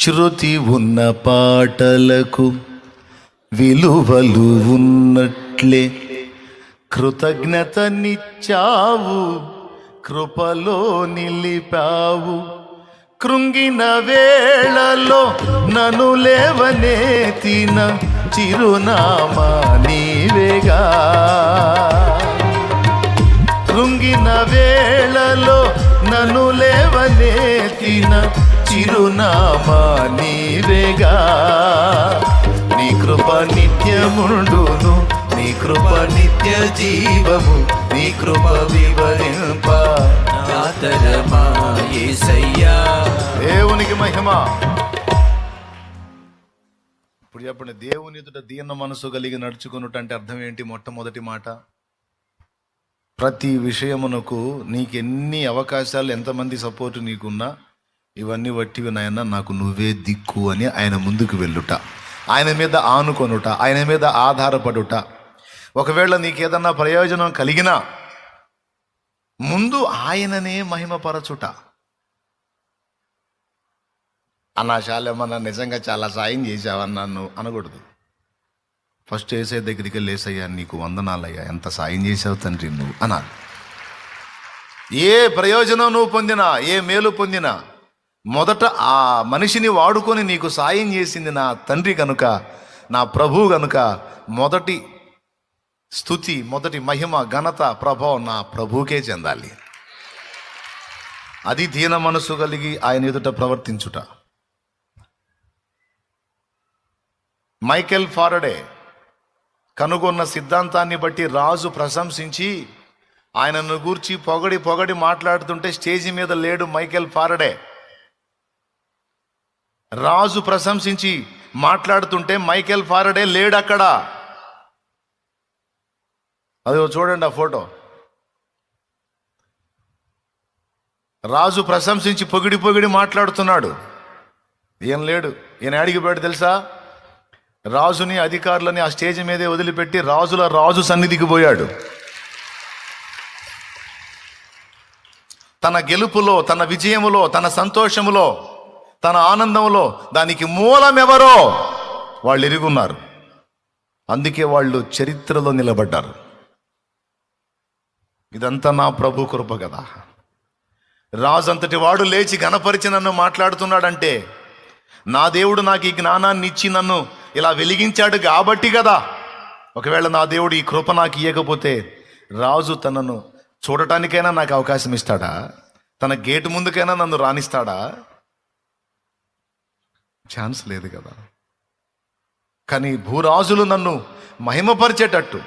శృతి ఉన్న పాటలకు విలువలు ఉన్నట్లే. కృతజ్ఞతనిచ్చావు కృపలో నిలిపావు. కృంగిన వేళలో ననులెవనే తిన చిరునామా నీవేగా. చిరునామా నీవేగా. నీ కృప నిత్యముండును నీ కృప నిత్య జీవము నీ కృప వివరింప. నాతరమా దేవునికి మహిమ. ఇప్పుడు చెప్పండి దేవుని ఎదుట దీన మనసు కలిగి నడుచుకున్నట్టు అంటే అర్థం ఏంటి మొట్టమొదటి మాట? ప్రతి విషయమునకు నీకు ఎన్ని అవకాశాలు ఎంతమంది సపోర్ట్ నీకున్నా ఇవన్నీ వట్టివి నాయన నాకు నువ్వే దిక్కు అని ఆయన ముందుకు వెళ్ళుట. ఆయన మీద ఆనుకొనుట ఆయన మీద ఆధారపడుట. ఒకవేళ నీకేదన్నా ప్రయోజనం కలిగినా ముందు ఆయననే మహిమపరచుట. అన్నా శాలేమన్నా నిజంగా చాలా సాయం చేసావన్నాను అనకూడదు. ఫస్ట్ వేసే దగ్గరికి వెళ్ళేసయ్యా నీకు వందనాలయ్యా ఎంత సాయం చేసావు తండ్రి నువ్వు అనాలి. ఏ ప్రయోజనం నువ్వు పొందినా ఏ మేలు పొందినా మొదట ఆ మనిషిని వాడుకొని నీకు సాయం చేసింది నా తండ్రి కనుక నా ప్రభు కనుక మొదటి స్థుతి మొదటి మహిమ ఘనత ప్రభావం నా ప్రభుకే చెందాలి. అది దీన మనసు కలిగి ఆయన ఎదుట ప్రవర్తించుట. మైకెల్ ఫారడే కనుగొన్న సిద్ధాంతాన్ని బట్టి రాజు ప్రశంసించి ఆయనను గూర్చి పొగడి పొగడి మాట్లాడుతుంటే స్టేజి మీద లేడు మైకెల్ ఫారడే. రాజు ప్రశంసించి మాట్లాడుతుంటే మైకేల్ ఫారడే లేడు అక్కడ అది చూడండి ఆ ఫోటో. రాజు ప్రశంసించి పొగిడి పొగిడి మాట్లాడుతున్నాడు. ఏం లేడు. ఈయన అడిగిపోయాడు తెలుసా? రాజుని అధికారులని ఆ స్టేజ్ మీదే వదిలిపెట్టి రాజుల రాజు సన్నిధికి పోయాడు. తన గెలుపులో తన విజయములో తన సంతోషములో తన ఆనందంలో దానికి మూలం ఎవరో వాళ్ళు ఎరుగున్నారు. అందుకే వాళ్ళు చరిత్రలో నిలబడ్డారు. ఇదంతా నా ప్రభు కృప కదా. రాజు అంతటి వాడు లేచి గణపరిచి నన్ను మాట్లాడుతున్నాడంటే నా దేవుడు నాకు ఈ జ్ఞానాన్ని ఇచ్చి నన్ను ఇలా వెలిగించాడు కాబట్టి కదా. ఒకవేళ నా దేవుడు ఈ కృప నాకు ఇవ్వకపోతే రాజు తనను చూడటానికైనా నాకు అవకాశం ఇస్తాడా? తన గేటు ముందుకైనా నన్ను రాణిస్తాడా? ఛాన్స్ లేదు కదా. కానీ భూరాజులు నన్ను మహిమపరిచేటట్టు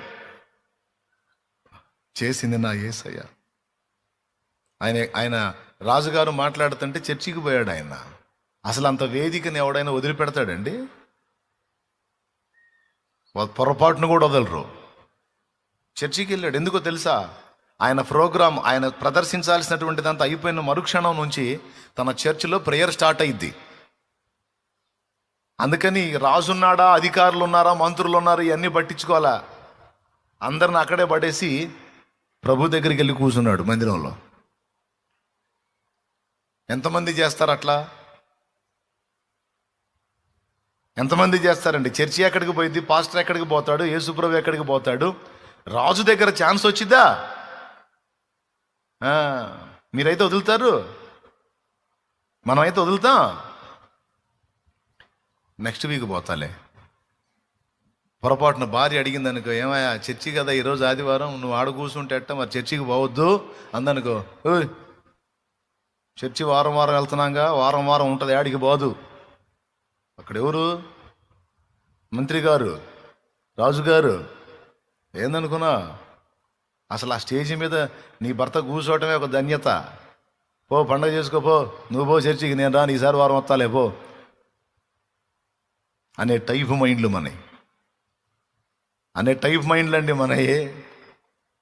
చేసింది నా ఏసయ్య. ఆయన ఆయన రాజుగారు మాట్లాడుతుంటే చర్చికి పోయాడు ఆయన. అసలు అంత వేదికని ఎవడైనా వదిలిపెడతాడండి? వా- పొరపాటును కూడా వదలరు. చర్చికి వెళ్ళాడు. ఎందుకో తెలుసా? ఆయన ప్రోగ్రాం ఆయన ప్రదర్శించాల్సినటువంటిదంతా అయిపోయిన మరుక్షణం నుంచి తన చర్చిలో ప్రేయర్ స్టార్ట్ అయింది అందుకని రాజున్నాడా అధికారులు ఉన్నారా మంత్రులు ఉన్నారా ఇవన్నీ పట్టించుకోవాలా? అందరిని అక్కడే పడేసి ప్రభు దగ్గరికి వెళ్ళి కూర్చున్నాడు మందిరంలో. ఎంతమంది చేస్తారు అట్లా? ఎంతమంది చేస్తారండి? చర్చి ఎక్కడికి పోయింది? పాస్టర్ ఎక్కడికి పోతాడు? యేసుప్రభు ఎక్కడికి పోతాడు? రాజు దగ్గర ఛాన్స్ వచ్చిద్దా మీరైతే వదులుతారు? మనమైతే వదులుతాం? Next week పోతాలే. పొరపాటున భార్య అడిగింది అనుకో ఏమయ్యా చర్చి కదా ఈరోజు ఆదివారం నువ్వు ఆడ కూర్చుంటే ఎట్ట మరి చర్చికి పోవద్దు? అందనుకో చర్చి వారం వారం వెళ్తున్నాగా వారం వారం ఉంటుంది ఆడికి పోదు. అక్కడ ఎవరు? మంత్రి గారు రాజుగారు ఏందనుకున్నా? అసలు ఆ స్టేజి మీద నీ భర్త కూర్చోవటమే ఒక ధన్యత. పో పండగ చేసుకో పో. నువ్వు పో చర్చికి నేను రాను ఈసారి వారం వస్తాలే పో. అనే టైప్ మైండ్లు మనవి అనే టైప్ మైండ్లు అండి మనయే.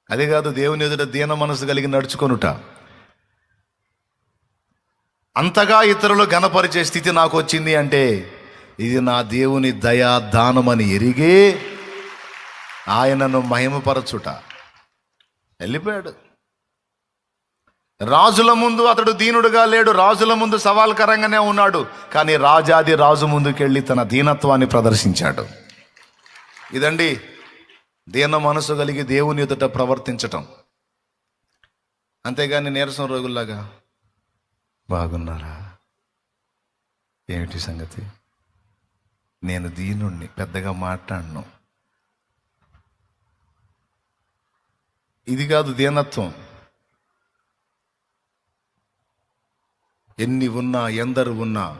అదే కాదు దేవుని ఎదుట దీన మనసు కలిగి నడుచుకొనుట. అంతగా ఇతరులు గణపరిచే స్థితి నాకు వచ్చింది అంటే ఇది నా దేవుని దయా దానమని ఎరిగే ఆయనను మహిమపరచుట. వెళ్ళిపోయాడు. రాజుల ముందు అతడు దీనుడుగా లేడు రాజుల ముందు సవాల్కరంగానే ఉన్నాడు. కానీ రాజాది రాజు ముందుకెళ్ళి తన దీనత్వాన్ని ప్రదర్శించాడు. ఇదండి దీన మనసు కలిగి దేవుని ఎదుట ప్రవర్తించటం. అంతేగాని నీరసం రోగుల్లాగా బాగున్నారా? ఏమిటి సంగతి? నేను దీనుణ్ణి పెద్దగా మాట్లాడను. ఇది కాదు దీనత్వం. ఎన్ని ఉన్నా ఎందరు ఉన్నా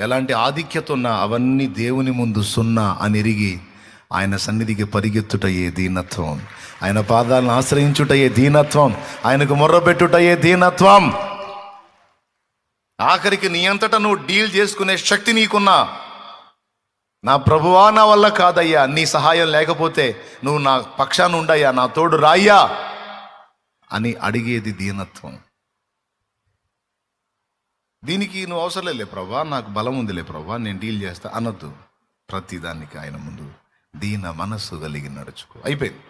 ఎలాంటి ఆధిక్యత ఉన్నా అవన్నీ దేవుని ముందు సున్నా అని ఎరిగి ఆయన సన్నిధికి పరిగెత్తుటయే దీనత్వం. ఆయన పాదాలను ఆశ్రయించుటయే దీనత్వం. ఆయనకు మొర్రపెట్టుటయే దీనత్వం. ఆఖరికి నీ అంతటా నువ్వు డీల్ చేసుకునే శక్తి నీకున్నా. నా ప్రభువా నా వల్ల కాదయ్యా. నీ సహాయం లేకపోతే నువ్వు నా పక్షాన ఉండయ్యా. నా తోడు రాయ్యా అని అడిగేది దీనత్వం. దీనికి నువ్వు అవసరం లే ప్రభా నాకు బలం ఉందిలే ప్రభా నేను డీల్ చేస్తా అనొద్దు. ప్రతిదానికి ఆయన ముందు దీన మనస్సు కలిగి నడుచుకో. అయిపోయింది.